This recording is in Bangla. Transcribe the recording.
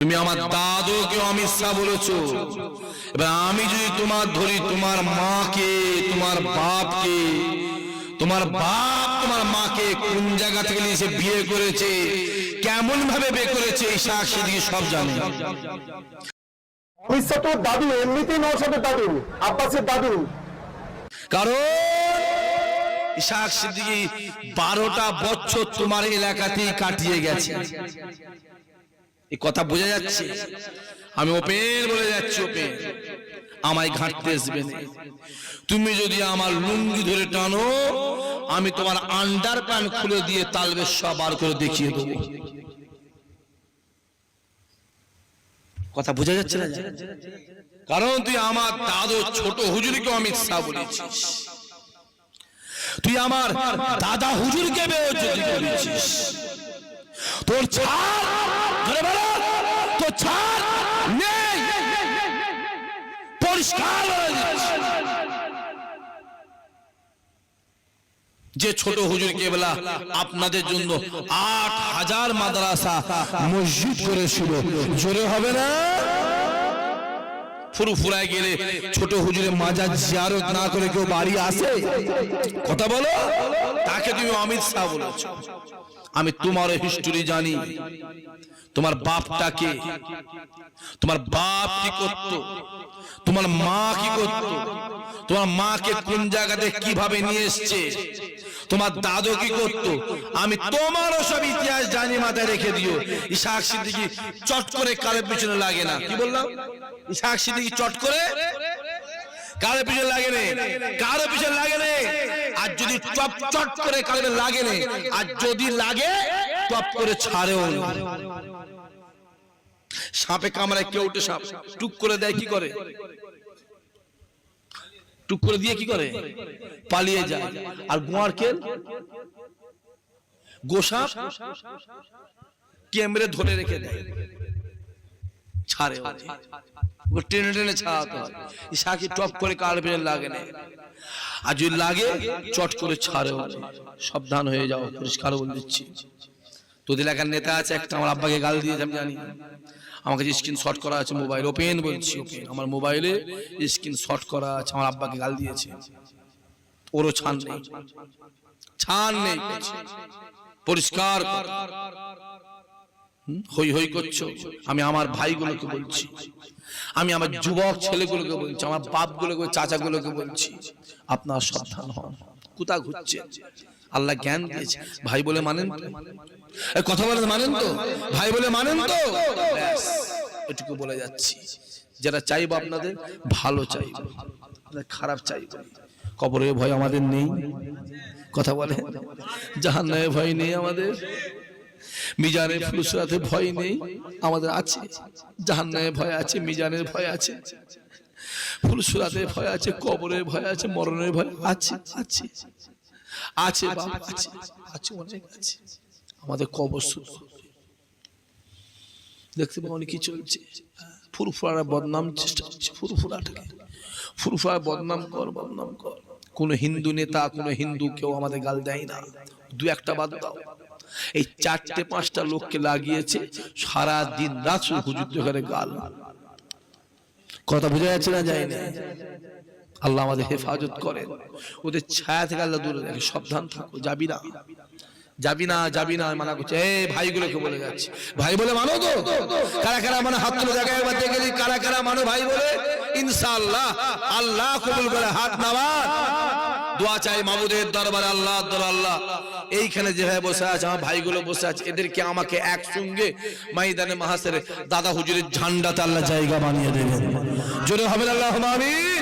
তুমি আমার দাদুকে অমিত শাহ বলেছ। এবার আমি যদি তোমার ধরি তোমার মাকে তোমার বাপকে তোমার বাপ তোমার মাকে কোন জায়গা থেকে নিয়ে বিয়ে করেছে কেমন ভাবে বিয়ে করেছে এই সাক্ষী দিকে সব জানে। অমিত শাহ তোর দাদু এমনিতেই নৌসাদের দাদু আব্বাসের দাদু। কারণ ইশাক সিদ্দিকি বারোটা বছর তোমার এলাকাতেই কাটিয়ে গেছে। এই কথা বোঝা যাচ্ছে। আমি ওপেন বলে যাচ্ছি, ওপেন। আমায় ঘাঁটতে আসবে তুমি যদি আমার লুঙ্গি ধরে টানো, আমি তোমার আন্ডার প্যান্ট খুলে দিয়ে তালবে সব বার করে দেখিয়ে দেবো। কথা বোঝা যাচ্ছে না? কারণ তুই আমার দাদু ছোট হুজুরকে অমিত শাহ বলেছিস। তুই আমার দাদা হুজুরকে বেজ্জতি করেছিস তোর ছাড় ধরে বলো তোর ছাড় নেই যে ছোট হুজুর কেবলা আপনাদের জন্য আট হাজার মাদ্রাসা মসজিদ করেছিল জোরে হবে না? ফুরফুরায় গেলে ছোট হুজুরের মাজার জিয়ারত না করে কেউ বাড়ি আসে? কথা বলো। তাকে তুমি অমিত শাহ বলেছ। আমি তোমার হিস্টোরি জানি। তোমার বাপটাকে তোমার বাপ কি করত? তোমার মা কি করত? তোমার মাকে কোন জায়গাতে কীভাবে নিয়ে এসছে? তোমার দাদু কি করত? আমি তোমারও সব ইতিহাস জানি, মাথায় রেখে দিও। ইশাক সিদ্দিকি চট করে কালের পিছনে লাগে না। কি বললাম? ইশাক সিদ্দিকি চট করে কারও পিছনে লাগে নে। কারও পিছনে লাগে নে। আর যদি চপ চট করে কারও লাগে নে, আর যদি লাগে টপ করে ছাড়েও সাপে কামড়ায় কেউ সাপ। টুক করে দেয়, কি করে? টুক করে দিয়ে কি করে? পালিয়ে যায়। আর গোয়ার কেল গোসাপ কেমরে ধরে রেখে দেয়। ছাড়ে টেনে টেনে ছাড়াতে হয়। ইসাকি টপ করে কার লাগে না। আর যদি লাগে, চট করে ছাড়ে। সাবধান হয়ে যাও, পরিষ্কার বলে দিচ্ছি। তোদের এলাকার নেতা আছে, একটা আমার আব্বাকে গাল দিয়েছে, আমি জানি। আমাকে যে স্ক্রিন শট করা আছে মোবাইল ওপেন বলছি। ওপেন আমার মোবাইলে স্ক্রিন শট করা আছে, আমার আব্বাকে গাল দিয়েছে। ওরও ছান নেই। ছান নেই। পরিষ্কার? হই হই করছ। আমি আমার ভাইগুলোকে বলছি। আমি আমার যুবক ছেলেগুলোকে বলছি। আমার বাপগুলোকে, চাচাগুলোকে বলছি। আপনার সাবধান হন। কোথা ঘুরছে? আল্লাহ জ্ঞান দিয়েছে। ভাই বলে মানেন তো? কথা বলে মানেন তো? ভাই বলে মানেন তো? এটুকু বলে যাচ্ছি। যারা চাইব আপনাদের, ভালো চাইব। খারাপ চাইব। কবরের ভয় আমাদের নেই। কথা বলে? জাহান্নামে ভয় নেই আমাদের। মিজানের ফুলসরাতে ভয় নেই। আমাদের আছে। জাহান্নামে ভয় আছে মিজানের ভয় আছে। ফুলসরাতে ভয় আছে কবরের ভয় আছে মরণের ভয় আছে আছে। আছে আছে আছে আছে। আমাদের কবর শুধু দেখতে পাবো কি চলছে? ফুরফুরা বদনাম চেষ্টা করছে, ফুরফুরাটাকে। ফুরফুরা বদনাম কর বদনাম কর। কোন হিন্দু নেতা, কোন হিন্দু কেউ আমাদের গাল দেয় না। দু একটা বাদ দাও। এই চারটে পাঁচটা লোককে লাগিয়েছে সারা দিন রাত শুধু হুজুর করে গাল। কথা বোঝা যাচ্ছে না যায় না? আল্লাহ আমাদের হেফাজত করেন। ওদের ছায়া থেকে আল্লাহ দূরে রাখে। সাবধান থাকো, যাবি না। যাবি না যাবি না, মানা করছে। এই ভাইগুলোকে বলে যাচ্ছে। ভাই বলে মানো তো? কারা কারা মানে হাত তুলে দেখা? একবার দেখে কারা কারা মানো ভাই বলে? ইনশাআল্লাহ, আল্লাহ কবুল করে হাত নামাজ দোয়া চাই মামুদের দরবারে আল্লাহ আল্লাহ এইখানে যে ভাই বসে আছে, আমার ভাইগুলো বসে আছে, এদেরকে আমাকে একসঙ্গে ময়দানে মাহাসের দাদা হুজুরের ঝান্ডাতে আল্লাহ জায়গা বানিয়ে দেবেন। জোরে হবে আল্লাহ আমিন।